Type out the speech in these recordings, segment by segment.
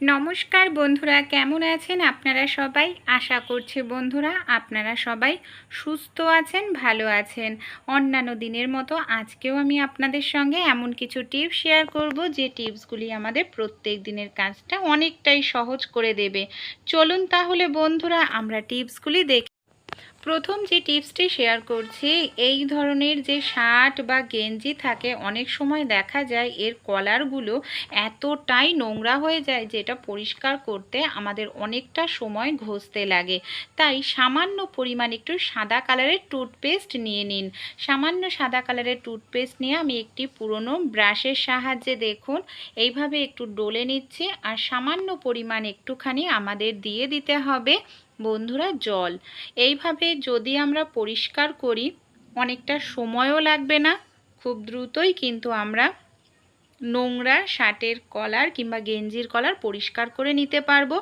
নমস্কার বন্ধুরা, কেমন আছেন আপনারা সবাই? আশা করছি বন্ধুরা আপনারা সবাই সুস্থ আছেন, ভালো আছেন। অন্যান্য দিনের মতো আজকেও আমি আপনাদের সঙ্গে এমন কিছু টিপস শেয়ার করব, যে টিপসগুলি আমাদের প্রত্যেক দিনের কাজটা অনেকটাই সহজ করে দেবে। চলুন তাহলে বন্ধুরা, আমরা টিপসগুলি দেখি প্রথম যে টিপসটি শেয়ার করছি, এই ধরনের যে শার্ট বা গেঞ্জি থাকে, অনেক সময় দেখা যায় এর কলারগুলো এতটাই নোংরা হয়ে যায় যেটা পরিষ্কার করতে আমাদের অনেকটা সময় ঘষতে লাগে। তাই সামান্য পরিমাণ একটু সাদা কালারের টুথপেস্ট নিয়ে নিন। সামান্য সাদা কালারের টুথপেস্ট নিয়ে আমি একটি পুরনো ব্রাশের সাহায্যে দেখুন, এইভাবে একটু ডলে নিচ্ছি আর সামান্য পরিমাণ একটুখানি আমাদের দিয়ে দিতে হবে। বন্ধুরা জল। এইভাবে যদি আমরা পরিষ্কার করি, অনেকটা সময়ও লাগবে না। খুব দ্রুতই কিন্তু আমরা নোংরা শার্টের কলার কিংবা গেঞ্জির কলার পরিষ্কার করে নিতে পারব।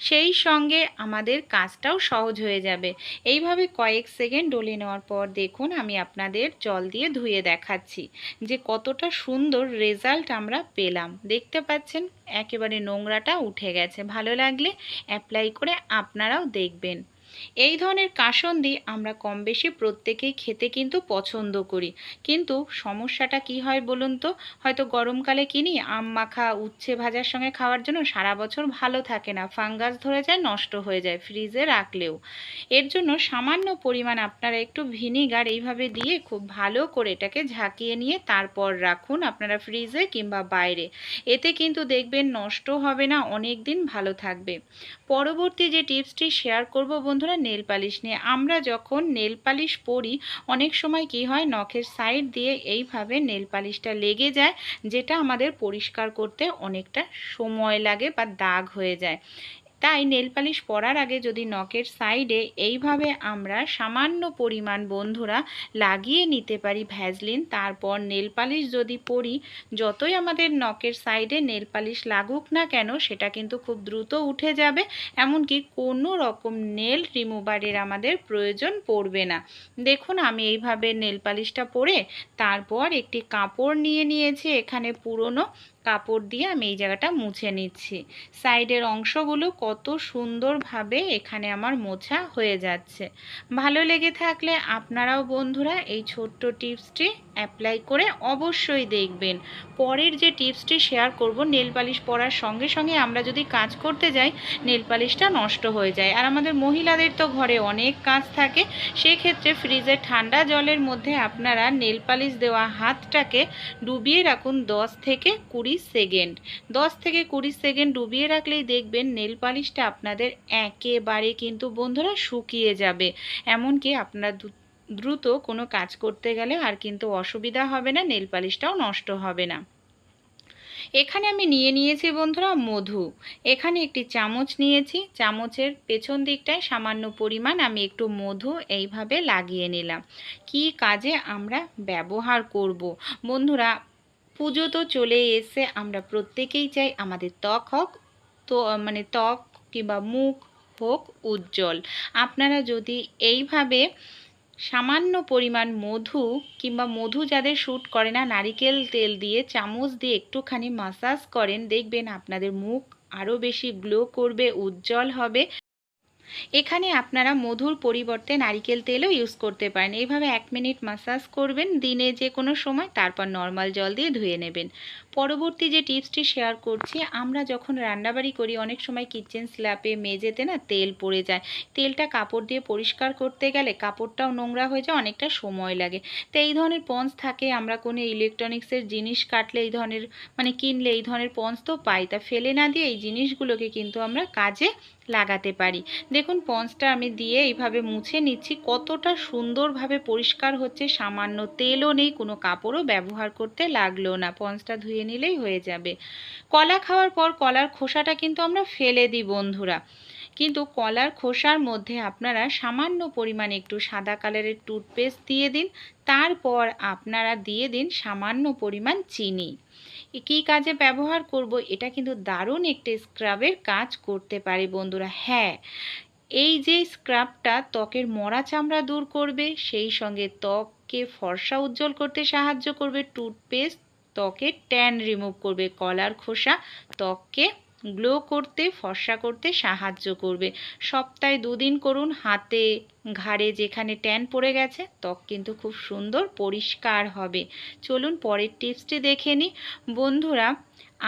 সেই সঙ্গে আমাদের কাজটাও সহজ হয়ে যাবে। এইভাবে কয়েক সেকেন্ড ডলে নেওয়ার পর দেখুন আমি আপনাদের জল দিয়ে ধুয়ে দেখাচ্ছি যে কতটা সুন্দর রেজাল্ট আমরা পেলাম। দেখতে পাচ্ছেন একেবারে নোংরাটা উঠে গেছে। ভালো লাগলে অ্যাপ্লাই করে আপনারাও দেখবেন। এই ধরনের কাসন্দি আমরা কম বেশি প্রত্যেকেই খেতে কিন্তু পছন্দ করি। কিন্তু সমস্যাটা কি হয় বলুন তো? হয়তো গরমকালে কিনি আম মাখা, উচ্ছে ভাজার সঙ্গে খাওয়ার জন্য সারা বছর ভালো থাকে না। ফাঙ্গাস ধরে যায়, নষ্ট হয়ে যায় ফ্রিজে রাখলেও। এর জন্য সামান্য পরিমাণ আপনারা একটু ভিনিগার এইভাবে দিয়ে খুব ভালো করে এটাকে ঝাঁকিয়ে নিয়ে তারপর রাখুন আপনারা ফ্রিজে কিংবা বাইরে। এতে কিন্তু দেখবেন নষ্ট হবে না অনেক দিন ভালো থাকবে। পরবর্তী যে টিপসটি শেয়ার করব বন্ধুরা নেল পালিশ নিয়ে। আমরা যখন নেল পালিশ পরি, অনেক সময় কি হয়, নখের সাইড দিয়ে এইভাবে নেল পালিশটা লেগে যায়, যেটা আমাদের পরিষ্কার করতে অনেকটা সময় লাগে বা দাগ হয়ে যায়। তাই নেল পালিশ পরার আগে যদি নখের সাইডে এইভাবে আমরা সামান্য পরিমাণ বন্ধুরা লাগিয়ে নিতে পারি ভ্যাজলিন তারপর নেল পালিশ যদি পরি, যতই আমাদের নখের সাইডে নেল পালিশ লাগুক না কেন, সেটা কিন্তু খুব দ্রুত উঠে যাবে। এমনকি কোনো রকম নেল রিমুভারের আমাদের প্রয়োজন পড়বে না। দেখুন, আমি এইভাবে নেল পালিশটা পরে তারপর একটি কাপড় নিয়ে নিয়েছি, এখানে পুরনো কাপড় দিয়ে আমি এই জায়গাটা মুছে নিচ্ছি। সাইডের অংশগুলো কত সুন্দরভাবে এখানে আমার মোছা হয়ে যাচ্ছে। ভালো লেগে থাকলে আপনারাও বন্ধুরা এই ছোট্ট টিপসটি অ্যাপ্লাই করে অবশ্যই দেখবেন। পরের যে টিপসটি শেয়ার করব নেল পালিশ পরার সঙ্গে সঙ্গে আমরা যদি কাজ করতে যাই নেল পালিশটা নষ্ট হয়ে যায়। আর আমাদের মহিলাদের তো ঘরে অনেক কাজ থাকে, সেক্ষেত্রে ফ্রিজে ঠান্ডা জলের মধ্যে আপনারা নেল পালিশ দেওয়া হাতটাকে ডুবিয়ে রাখুন দশ থেকে কুড়ি সেকেন্ড। দশ থেকে কুড়ি সেকেন্ড ডুবিয়ে রাখলেই দেখবেন নেল পালিশটা আপনাদের একেবারে কিন্তু বন্ধুরা শুকিয়ে যাবে। এমনকি আপনারা দ্রুত কোনো কাজ করতে গেলে আর কিন্তু অসুবিধা হবে না, নেল পালিশটাও নষ্ট হবে না। এখানে আমি নিয়ে নিয়েছি বন্ধুরা মধু। এখানে একটি চামচ নিয়েছি। চামচের পেছন দিকটায় সামান্য পরিমাণ আমি একটু মধু এইভাবে লাগিয়ে নিলাম। কি কাজে আমরা ব্যবহার করব? বন্ধুরা পুজো তো চলে এসে আমরা প্রত্যেকেই চাই আমাদের ত্বক হোক, তো মানে ত্বক কিংবা মুখ হোক উজ্জ্বল। আপনারা যদি এইভাবে সামান্য পরিমাণ মধু কিংবা মধু যাদের শ্যুট করে না, নারিকেল তেল দিয়ে, চামচ দিয়ে একটুখানি মাসাজ করেন, দেখবেন আপনাদের মুখ আরও বেশি গ্লো করবে, উজ্জ্বল হবে। এখানে আপনারা মধুর পরিবর্তে নারিকেল তেলও ইউজ করতে পারেন। এইভাবে এক মিনিট মাসাজ করবেন, দিনে যে কোনো সময়, তারপর নর্মাল জল দিয়ে ধুয়ে নেবেন। পরবর্তী যে টিপসটি শেয়ার করছি, আমরা যখন রান্নাবাড়ি করি, অনেক সময় কিচেন স্ল্যাপে মেঝেতে না তেল পড়ে যায়। তেলটা কাপড় দিয়ে পরিষ্কার করতে গেলে কাপড়টাও নোংরা হয়ে যায়, অনেকটা সময় লাগে। তো এই ধরনের পন্স থাকে, আমরা কোনো ইলেকট্রনিক্সের জিনিস কাটলে এই ধরনের মানে কিনলে এই ধরনের পন্স তো পাই। তা ফেলে না দিয়ে এই জিনিসগুলোকে কিন্তু আমরা কাজে লাগাতে পারি। দেখুন, পন্সটা আমি দিয়ে এইভাবে মুছে নিচ্ছি। কতটা সুন্দরভাবে পরিষ্কার হচ্ছে, সামান্য তেলও নেই, কোনো কাপড়ও ব্যবহার করতে লাগল না। পন্সটা ধুয়ে নিলেই হয়ে যাবে। কলা খাওয়ার পর কলার খোসাটা কিন্তু আমরা ফেলে দিই বন্ধুরা। কিন্তু কলার খোসার মধ্যে আপনারা সামান্য পরিমাণে একটু সাদা কালারের টুথপেস্ট দিয়ে দিন, তারপর আপনারা দিয়ে দিন সামান্য পরিমাণ চিনি। কী কাজে ব্যবহার করব? এটা কিন্তু দারুণ একটি স্ক্রাবের কাজ করতে পারে বন্ধুরা। হ্যাঁ এই যে স্ক্রাবটা ত্বকের মরা চামড়া দূর করবে, সেই সঙ্গে ত্বককে ফর্সা উজ্জ্বল করতে সাহায্য করবে টুথপেস্ট ত্বকের ট্যান রিমুভ করবে, কলার খোসা ত্বককে গ্লো করতে, ফর্সা করতে সাহায্য করবে। সপ্তাহে দুদিন করুন, হাতে ঘাড়ে যেখানে ট্যান পড়ে গেছে, ত্বক কিন্তু খুব সুন্দর পরিষ্কার হবে। চলুন পরের টিপসটি দেখে নিই বন্ধুরা,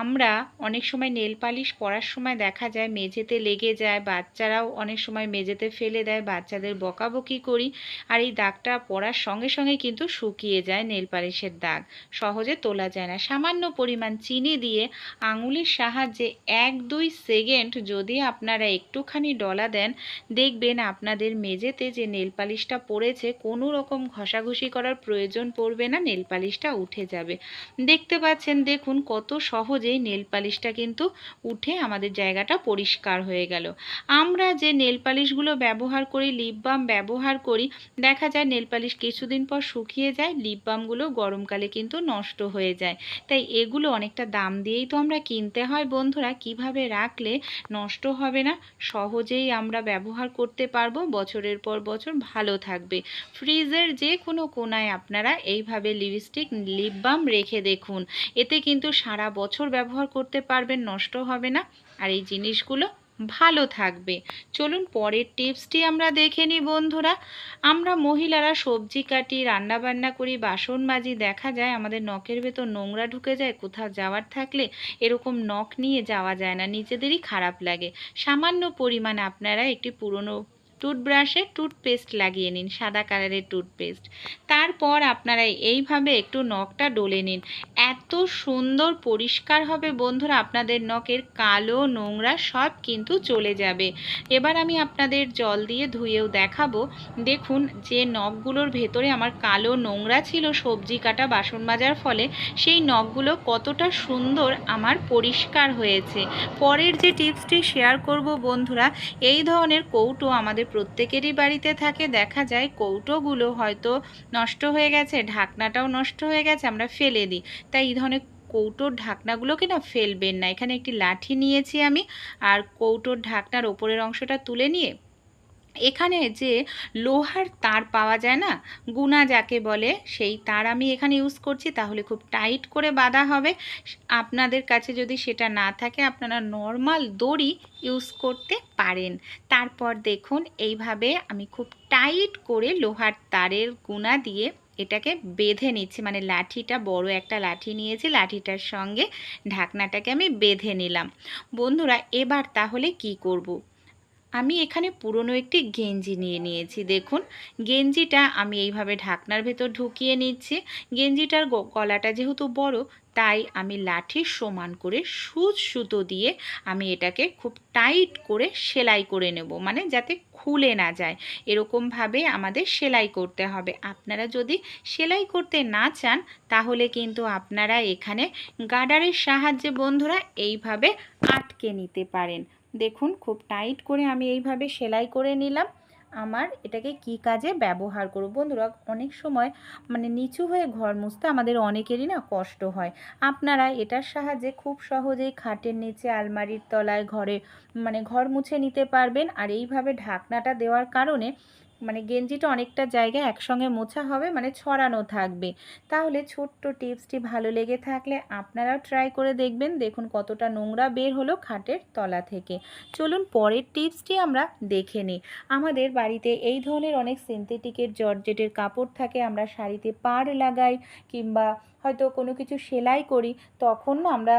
আমরা অনেক সময় নেল পালিশ পরার সময় দেখা যায় মেঝেতে লেগে যায়, বাচ্চারাও অনেক সময় মেঝেতে ফেলে দেয়, বাচ্চাদের বকাবকি করি আর এই দাগটা পরার সঙ্গে সঙ্গে কিন্তু শুকিয়ে যায় নেল পালিশের দাগ। সহজে তোলা যায় না। সামান্য পরিমাণ চিনি দিয়ে আঙুলের সাহায্যে এক দুই সেকেন্ড যদি আপনারা একটুখানি ডলা দেন, দেখবেন আপনাদের মেঝেতে যে নেল পালিশটা পড়েছে, কোনো রকম ঘষাঘষি করার প্রয়োজন পড়বে না, নেল পালিশটা উঠে যাবে। দেখতে পাচ্ছেন, দেখুন কত সহজেই নেল পালিশটা কিন্তু উঠে আমাদের জায়গাটা পরিষ্কার হয়ে গেল। আমরা যে নেল পালিশগুলো ব্যবহার করি, লিপ বাম ব্যবহার করি, দেখা যায় নেল পালিশ কিছুদিন পর শুকিয়ে যায়, লিপ বামগুলো গরমকালে কিন্তু নষ্ট হয়ে যায়। তাই এগুলো অনেকটা দাম দিয়েই তো আমরা কিনতে হয়। বন্ধুরা, কীভাবে রাখলে নষ্ট হবে না, সহজেই আমরা ব্যবহার করতে পারব, বছরের পর বছর ভালো থাকবে। ফ্রিজের যে কোনো কোনায় আপনারা এইভাবে লিপস্টিক লিপ বাম রেখে দেখুন। এতে কিন্তু সারা বছর ব্যবহার করতে পারবেন, নষ্ট হবে না। আর এই জিনিসগুলো ভালো থাকবে। চলুন পরের টিপসটি আমরা দেখে নিই বন্ধুরা। আমরা মহিলারা সবজি কাটি রান্না বান্না করি, বাসন মাজি দেখা যায়, আমাদের নখের ভেতর নোংরা ঢুকে যায়, কোথাও যাওয়ার থাকলে এরকম নখ নিয়ে যাওয়া যায় না, নিজেদেরই খারাপ লাগে। সামান্য পরিমাণে আপনারা একটি পুরনো টুথব্রাশে টুথপেস্ট লাগিয়ে নিন, সাদা কালারের টুথপেস্ট তারপর আপনারা এইভাবে একটু নখটা ডলে নিন। এত সুন্দর পরিষ্কার হবে বন্ধুরা, আপনাদের নখের কালো নোংরা সব কিন্তু চলে যাবে। এবার আমি আপনাদের জল দিয়ে ধুয়েও দেখাবো। দেখুন, যে নখগুলোর ভেতরে আমার কালো নোংরা ছিল সবজি কাটা বাসন মাজার ফলে, সেই নখগুলো কতটা সুন্দর আমার পরিষ্কার হয়েছে। পরের যে টিপসটি শেয়ার করব বন্ধুরা, এই ধরনের কৌটো আমাদের প্রত্যেকেরই বাড়িতে থাকে, দেখা যায় কৌটোগুলো হয়তো নষ্ট হয়ে গেছে, ঢাকনাটাও নষ্ট হয়ে গেছে, আমরা ফেলে দিই। তাই এই ধরনের কৌটোর ঢাকনাগুলোকে না ফেলবেন না? এখানে একটি লাঠি নিয়েছি আমি, আর কৌটোর ঢাকনার ওপরের অংশটা তুলে নিয়ে এখানে যে লোহার তার পাওয়া যায় না, গুনা যাকে বলে, সেই তার আমি এখানে ইউজ করছি, তাহলে খুব টাইট করে বাঁধা হবে। আপনাদের কাছে যদি সেটা না থাকে, আপনারা নর্মাল দড়ি ইউজ করতে পারেন। তারপর দেখুন, এইভাবে আমি খুব টাইট করে লোহার তারের গুনা দিয়ে এটাকে বেঁধে নিচ্ছি। মানে লাঠিটা, বড় একটা লাঠি নিয়েছি, লাঠিটার সঙ্গে ঢাকনাটাকে আমি বেঁধে নিলাম। বন্ধুরা, এবার তাহলে কি করব। আমি এখানে পুরনো একটি গেঞ্জি নিয়ে নিয়েছি, দেখুন। গেঞ্জিটা আমি এইভাবে ঢাকনার ভেতর ঢুকিয়ে নিচ্ছি। গেঞ্জিটার গলাটা যেহেতু বড়, তাই আমি লাঠির সমান করে সুচ সুতো দিয়ে আমি এটাকে খুব টাইট করে সেলাই করে নেব মানে যাতে খুলে না যায়। এরকমভাবে আমাদের সেলাই করতে হবে। আপনারা যদি সেলাই করতে না চান, তাহলে কিন্তু আপনারা এখানে গার্ডারের সাহায্যে বন্ধুরা এইভাবে আটকে নিতে পারেন। দেখুন, খুব টাইট করে আমি এইভাবে সেলাই করে নিলাম। আমার এটাকে কি কাজে ব্যবহার করব? বন্ধুরা, অনেক সময় মানে নিচু হয়ে ঘর মুছতে আমাদের অনেকেরই না কষ্ট হয়। আপনারা এটার সাহায্যে খুব সহজেই খাটের নিচে, আলমারির তলায়, ঘরে মানে ঘর মুছে নিতে পারবেন। আর এইভাবে ঢাকনাটা দেওয়ার কারণে মানে গেঞ্জিটা অনেকটা জায়গায় একসঙ্গে মোছা হবে মানে ছড়ানো থাকবে। তাহলে ছোট্ট টিপসটি ভালো লেগে থাকলে আপনারাও ট্রাই করে দেখবেন। দেখুন কতটা নোংরা বের হলো খাটের তলা থেকে। চলুন পরের টিপসটি আমরা দেখে নিই। আমাদের বাড়িতে এই ধরনের অনেক সিনথেটিকের জর্জেটের কাপড় থাকে। আমরা শাড়িতে পাড় লাগাই কিংবা হয়তো কোনো কিছু সেলাই করি, তখন না আমরা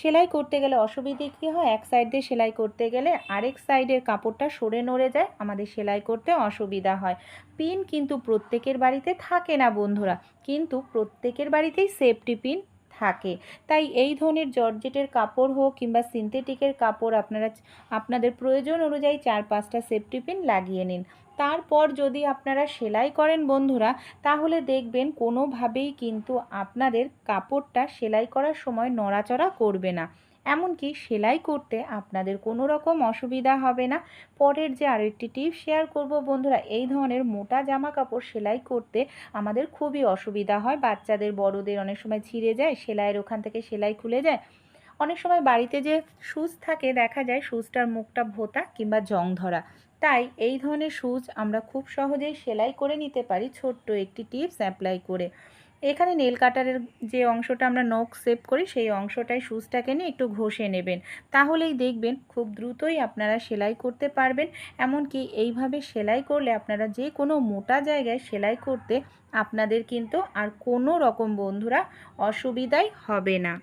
সেলাই করতে গেলে অসুবিধে কী হয়? এক সাইড দিয়ে সেলাই করতে গেলে আরেক সাইডের কাপড়টা সরে নড়ে যায়, আমাদের সেলাই করতে অসুবিধা হয়। পিন কিন্তু প্রত্যেকের বাড়িতে থাকে না বন্ধুরা, কিন্তু প্রত্যেকের বাড়িতেই সেফটি পিন থাকে। তাই এই ধরনের জর্জেটের কাপড় হোক কিংবা সিনথেটিকের কাপড় আপনারা, আপনাদের প্রয়োজন অনুযায়ী চার পাঁচটা সেফটি পিন লাগিয়ে নিন। তারপর যদি আপনারা সেলাই করেন বন্ধুরা, তাহলে দেখবেন কোনোভাবেই কিন্তু আপনাদের কাপড়টা সেলাই করার সময় নড়াচড়া করবে না। এমনকি সেলাই করতে আপনাদের কোনো রকম অসুবিধা হবে না। পরের যে আরেকটি টিপ শেয়ার করব বন্ধুরা, এই ধরনের মোটা জামা কাপড় সেলাই করতে আমাদের খুবই অসুবিধা হয়। বাচ্চাদের, বড়দের অনেক সময় ছিঁড়ে যায়, সেলাইয়ের ওখান থেকে সেলাই খুলে যায়। অনেক সময় বাড়িতে যে সুচ থাকে, দেখা যায় সুচটার মুখটা ভোতা কিংবা জং ধরা। তাই এই ধরনের সুচ আমরা খুব সহজেই সেলাই করে নিতে পারি ছোট্ট একটি টিপস অ্যাপ্লাই করে। এখানে নেল কাটারের যে অংশটা আমরা নখ সেভ করি, সেই অংশটায় সুচটাকে নিয়ে একটু ঘষে নেবেন। তাহলেই দেখবেন খুব দ্রুতই আপনারা সেলাই করতে পারবেন। এমনকি এইভাবে সেলাই করলে আপনারা যে কোনো মোটা জায়গায় সেলাই করতে আপনাদের কিন্তু আর কোনো রকম বন্ধুরা অসুবিধাই হবে না।